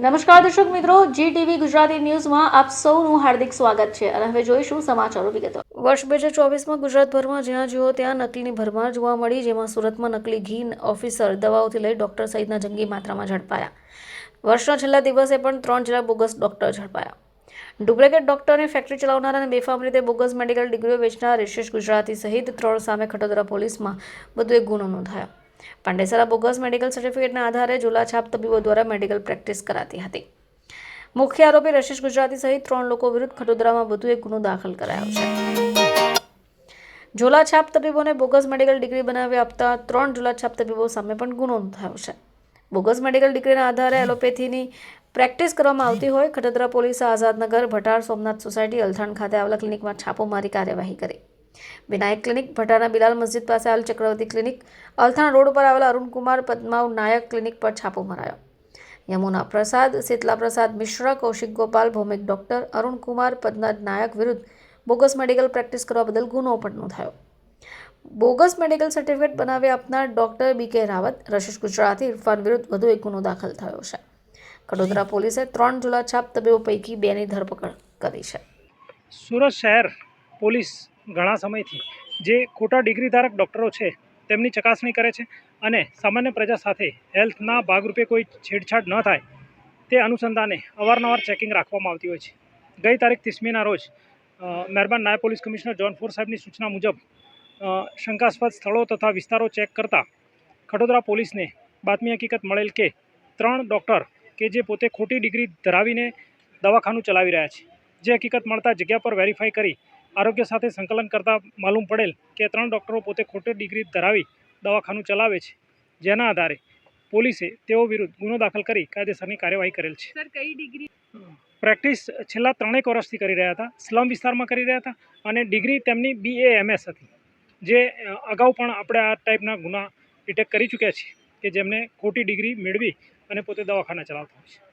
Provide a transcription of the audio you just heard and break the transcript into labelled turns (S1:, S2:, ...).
S1: નમસ્કાર દર્શક મિત્રો જી ટીવી ગુજરાતી ન્યૂઝમાં આપ સૌનું હાર્દિક સ્વાગત છે અને હવે જોઈશું સમાચારો વિગતો. વર્ષ બે હજાર ચોવીસમાં ગુજરાતભરમાં જ્યાં જુઓ ત્યાં નકલીની ભરમાર જોવા મળી, જેમાં સુરતમાં નકલી ઘી ઓફિસર દવાઓથી લઈ ડોક્ટર સહિતના જંગી માત્રામાં ઝડપાયા. વર્ષના છેલ્લા દિવસે પણ ત્રણ જેટલા બોગસ ડોક્ટર ઝડપાયા. ડુપ્લિકેટ ડોક્ટરને ફેક્ટરી ચલાવનાર અને બેફામ રીતે બોગસ મેડિકલ ડિગ્રીઓ વેચનાર રિશેષ ગુજરાતી સહિત ત્રણ સામે ખટોદરા પોલીસમાં બધો એક ગુનો નોંધાયો. પાંડેસરા બોગસ મેડિકલ સર્ટિફિકેટના આધારે ઝુલાછાપ તબીબો દ્વારા મેડિકલ પ્રેક્ટિસ કરાતી હતી. મુખ્ય આરોપી રશિશ ગુજરાતી સહિત ત્રણ લોકો વિરુદ્ધ ખટોદરામાં વધુ એક ગુનો દાખલ કરાયો છે. ઝોલાછાપ તબીબોને બોગસ મેડિકલ ડિગ્રી બનાવી આપતા ત્રણ ઝોલાછાપ તબીબો સામે પણ ગુનો નોંધાયો છે. બોગસ મેડિકલ ડિગ્રીના આધારે એલોપેથીની પ્રેક્ટિસ કરવામાં આવતી હોય, ખટદરા પોલીસે આઝાદનગર, ભટાર, સોમનાથ સોસાયટી, અલથાણ ખાતે આવેલા ક્લિનિકમાં છાપો મારી કાર્યવાહી કરી. વિનાયક ક્લિનિક ભટારના બિલાલ મસ્જિદ પાસે આવેલ ચક્રવર્તી ક્લિનિક, અલથાણા રોડ પર આવેલા અરુણકુમાર પદ્માવ નાયક ક્લિનિક પર છાપો મરાયો. યમુના પ્રસાદ, શીતલા પ્રસાદ મિશ્રા, કૌશિક ગોપાલ, ભૌમિક ડોક્ટર, અરુણકુમાર પદ્મનાથ નાયક વિરુદ્ધ બોગસ મેડિકલ પ્રેક્ટિસ કરવા બદલ ગુનો પણ નોંધાયો. બોગસ મેડિકલ સર્ટિફિકેટ બનાવી આપનાર ડોક્ટર બી કે રાવત રશિષ ગુજરાતી ઇરફાન વિરુદ્ધ વધુ એક ગુનો દાખલ થયો છે. કડોદરા પોલીસે ત્રણ ઝુલાછાપ તબીબો પૈકી બેની ધરપકડ કરી છે.
S2: સુરત શહેર પોલીસ ઘણા સમયથી જે ખોટા ડિગ્રી ધારક ડૉક્ટરો છે, તેમની ચકાસણી કરે છે અને સામાન્ય પ્રજા સાથે હેલ્થના ભાગરૂપે કોઈ છેડછાડ ન થાય તે અનુસંધાને અવારનવાર ચેકિંગ રાખવામાં આવતી હોય છે. ગઈ તારીખ ત્રીસમીના રોજ મહેરબાન નાયબ પોલીસ કમિશનર જોન ફોર સાહેબની સૂચના મુજબ શંકાસ્પદ સ્થળો તથા વિસ્તારો ચેક કરતા ખડોદરા પોલીસને બાતમી હકીકત મળેલ કે ત્રણ ડૉક્ટર કે જે પોતે ખોટી ડિગ્રી ધરાવીને દવાખાનું ચલાવી રહ્યા છે. જે હકીકત મળતા જગ્યા પર વેરીફાઈ કરી આરોગ્ય સાથે સંકલન કરતાં માલુમ પડેલ કે ત્રણ ડૉક્ટરો પોતે ખોટી ડિગ્રી ધરાવી દવાખાનું ચલાવે છે. જેના આધારે પોલીસે તેઓ વિરુદ્ધ ગુનો દાખલ કરી કાયદેસરની કાર્યવાહી કરેલ છે.
S3: સર કઈ ડિગ્રી?
S2: પ્રેક્ટિસ છેલ્લા ત્રણેક વર્ષથી કરી રહ્યા હતા. સ્લમ વિસ્તારમાં કરી રહ્યા હતા અને ડિગ્રી તેમની બી એ એમ એસ હતી. જે અગાઉ પણ આપણે આ ટાઈપના ગુના ડિટેક્ટ કરી ચૂક્યા છીએ કે જેમને ખોટી ડિગ્રી મેળવી અને પોતે દવાખાના ચલાવતા હોય છે.